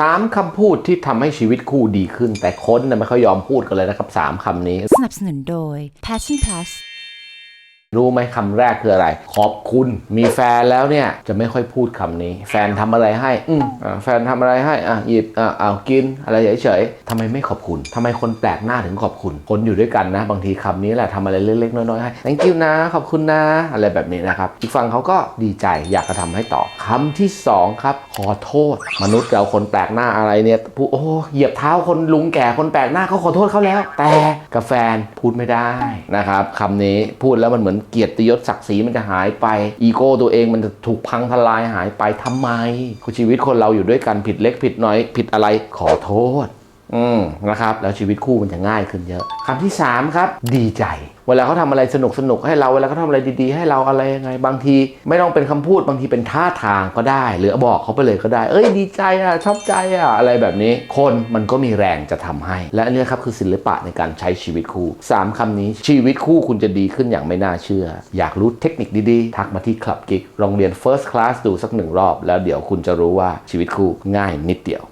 สามคำพูดที่ทำให้ชีวิตคู่ดีขึ้น แต่คนนะไม่ค่อยยอมพูดกันเลยนะครับสามคำนี้ สนับสนุนโดย Passion Plus รู้ไหมคำแรกคืออะไร ขอบคุณ มีแฟนแล้วเนี่ยจะไม่ค่อยพูดคำนี้ แฟนทำอะไรให้ อืมอ่าแฟนทำอะไรให้อะหยิบอะเอากิน อะไรเฉยๆทำไมไม่ขอบคุณทำไมคนแปลกหน้าถึงขอบคุณ คนอยู่ด้วยกันนะ บางทีคำนี้แหละทำอะไรเล็กๆน้อยๆให้ thank you นะ ขอบคุณนะ อะไรแบบนี้นะครับ อีกฝั่งเขาก็ดีใจอยากจะทำให้ต่อคำที่สองครับ ขอโทษ มนุษย์เราคนแปลกหน้าอะไรเนี่ยพูดโอ้เหยียบเท้าคนลุงแก่คนแปลกหน้าเขาขอโทษเขาแล้ว แต่กับแฟนพูดไม่ได้นะครับคำนี้พูดแล้วมันเหมือนเกียรติยศศักดิ์ศรีมันจะหายไป อีโก้ตัวเองมันจะถูกพังทลายหายไปทำไมชีวิตคนเราอยู่ด้วยกันผิดเล็กผิดน้อยผิดอะไรขอโทษ อืมนะครับแล้วชีวิตคู่มันจะง่ายขึ้นเยอะคำที่ 3 ครับ ดีใจ เวลาเขาทำอะไรสนุกสนุกให้เราเวลาเขาทำอะไรดีๆ ให้เราอะไรยังไง บางที ไม่ต้องเป็นคำพูดบางทีเป็นท่าทางก็ได้ หรือบอกเขาไปเลยก็ได้ เอ้ยดีใจอะชอบใจอะอะไรแบบนี้ คนมันก็มีแรงจะทำให้ และอันนี้ครับคือศิลปะในการใช้ชีวิตคู่สามคำนี้ชีวิตคู่คุณจะดีขึ้นอย่างไม่น่าเชื่อ อยากรู้เทคนิคดีๆ ทักมาที่คลับกิกโรงเรียน First Class ดูสักหนึ่งรอบ แล้วเดี๋ยวคุณจะรู้ว่าชีวิตคู่ง่ายนิดเดียว